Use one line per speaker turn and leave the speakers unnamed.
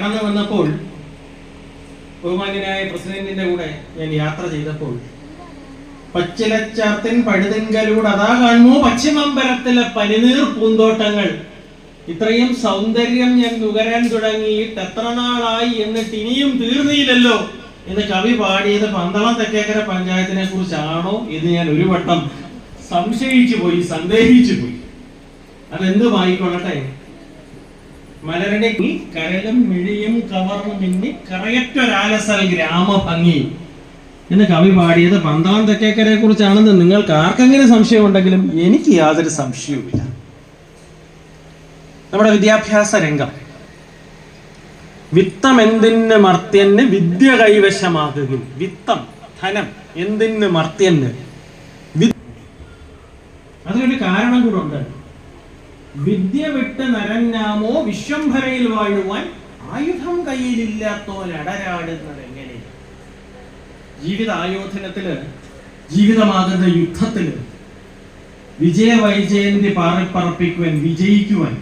കടന്നു വന്നപ്പോൾ ബഹുമാന്യനായ പ്രസിഡന്റിന്റെ കൂടെ ഞാൻ യാത്ര ചെയ്തപ്പോൾ പച്ചിലച്ചാർത്തിൻ പഴുതിങ്കലൂടെ അതാ കാണുമോ പശ്ചിമമ്പലത്തിലെ പനിനീർ പൂന്തോട്ടങ്ങൾ. ഇത്രയും സൗന്ദര്യം ഞാൻ നുകരാൻ തുടങ്ങിയിട്ട് എത്ര നാളായി എന്നിട്ട് ഇനിയും തീർന്നില്ലല്ലോ എന്ന് കവി പാടിയത് പന്തളം തെക്കേക്കര പഞ്ചായത്തിനെ കുറിച്ചാണോ എന്ന് ഞാൻ ഒരു വട്ടം സംശയിച്ചു പോയി സന്ദേഹിച്ചു പോയി അതെന്തുമായിക്കൊള്ളട്ടെ മലരുടെ കരലും മിഴിയും കവർന്നു മിന്നി കറയറ്റൊരാലസൽ ഗ്രാമഭംഗി. എന്ന് കവി പാടിയത് പന്താം തെക്കേക്കരയെ കുറിച്ചാണെന്ന് നിങ്ങൾക്ക് ആർക്കെങ്കിലും സംശയം ഉണ്ടെങ്കിലും എനിക്ക് യാതൊരു സംശയവുമില്ല. നമ്മുടെ വിദ്യാഭ്യാസ രംഗം. വിത്തം എന്തിന് മർത്യന് വിദ്യ കൈവശമാകുകയും വിത്തം ധനം എന്തിന് മർത്യന്? അതിനൊരു കാരണം കൂടെ ഉണ്ട്. വിദ്യ വിട്ട് നരഞ്ഞാമോ വിശ്വംഭരയിൽ വാഴുവാൻ ആയുധം കയ്യിലില്ലാത്തോലടരാടുന്നത് എങ്ങനെ? ജീവിതായോധനത്തിൽ ജീവിതമാകുന്ന യുദ്ധത്തിൽ വിജയ വൈജയന്തി പാറിപ്പറപ്പിക്കുവാൻ വിജയിക്കുവാൻ